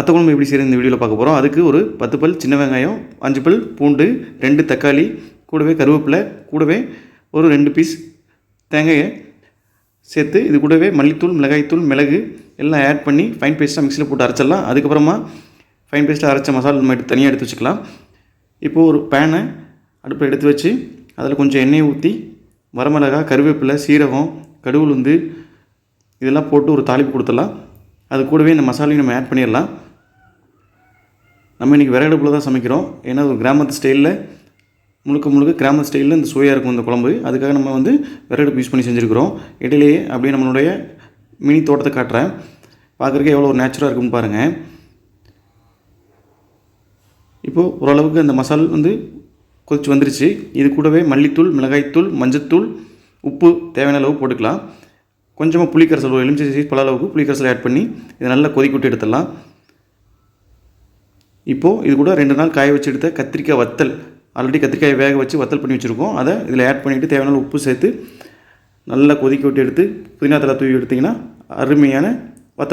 வத்த குழம்பு எப்படி செய்யறது இந்த வீடியோவில் பார்க்க போகிறோம் அதுக்கு ஒரு பத்து பல் சின்ன வெங்காயம் அஞ்சு பல் பூண்டு ரெண்டு தக்காளி கூடவே கருவேப்பிலை கூடவே ஒரு ரெண்டு பீஸ் தேங்காயை சேர்த்து இது கூடவே மல்லித்தூள் மிளகாய்த்தூள் மிளகு எல்லாம் ஆட் பண்ணி ஃபைன் பேஸ்ட்டாக மிக்ஸியில் போட்டு அரைச்சிடலாம். அதுக்கப்புறமா ஃபைன் பேஸ்ட்டாக அரைச்ச மசாலா நம்ம எடுத்து தனியாக எடுத்து வச்சுக்கலாம். இப்போது ஒரு பேனை அடுப்பில் எடுத்து வச்சு அதில் கொஞ்சம் எண்ணெயை ஊற்றி வரமிளகா கருவேப்பிலை சீரகம் கடுகுலுந்து இதெல்லாம் போட்டு ஒரு தாளிப்பு கொடுத்துடலாம். அது கூடவே இந்த மசாலையும் நம்ம ஆட் பண்ணிடலாம். நம்ம இன்றைக்கி விறகடுப்பில் தான் சமைக்கிறோம். ஏன்னா ஒரு கிராமத்து ஸ்டைலில் முழுக்க முழுக்க கிராமத்து ஸ்டைலில் இந்த சுவையாக இருக்கும் இந்த குழம்பு. அதுக்காக நம்ம வந்து விறகடுப்பு யூஸ் பண்ணி செஞ்சுருக்கிறோம். இடையிலேயே அப்படியே நம்மளுடைய மினி தோட்டத்தை காட்டுறேன். பார்க்குறதுக்கு எவ்வளோ ஒரு நேச்சுராக இருக்குன்னு பாருங்கள் இப்போது ஓரளவுக்கு அந்த மசால் வந்து கொதிச்சு வந்துருச்சு. இது கூடவே மல்லித்தூள் மிளகாய்த்தூள் மஞ்சத்தூள் உப்பு தேவையான அளவு போட்டுக்கலாம். கொஞ்சமாக புளிக்கரசல் ஒரு எலுமிச்சை பல அளவுக்கு புளிக்கரசல் ஆட் பண்ணி இதை நல்லா கொதிக்க விட்டு எடுத்துடலாம். இப்போது இது கூட ரெண்டு நாள் காய வச்சு எடுத்த கத்திரிக்காய் வத்தல். ஆல்ரெடி கத்திரிக்காயை வேக வச்சு வத்தல் பண்ணி வச்சுருக்கோம். அதை இதில் ஆட் பண்ணிவிட்டு தேவையான உப்பு சேர்த்து நல்லா கொதிக்க விட்டு எடுத்து புதினா தலை தூவி எடுத்திங்கன்னா அருமையான வத்த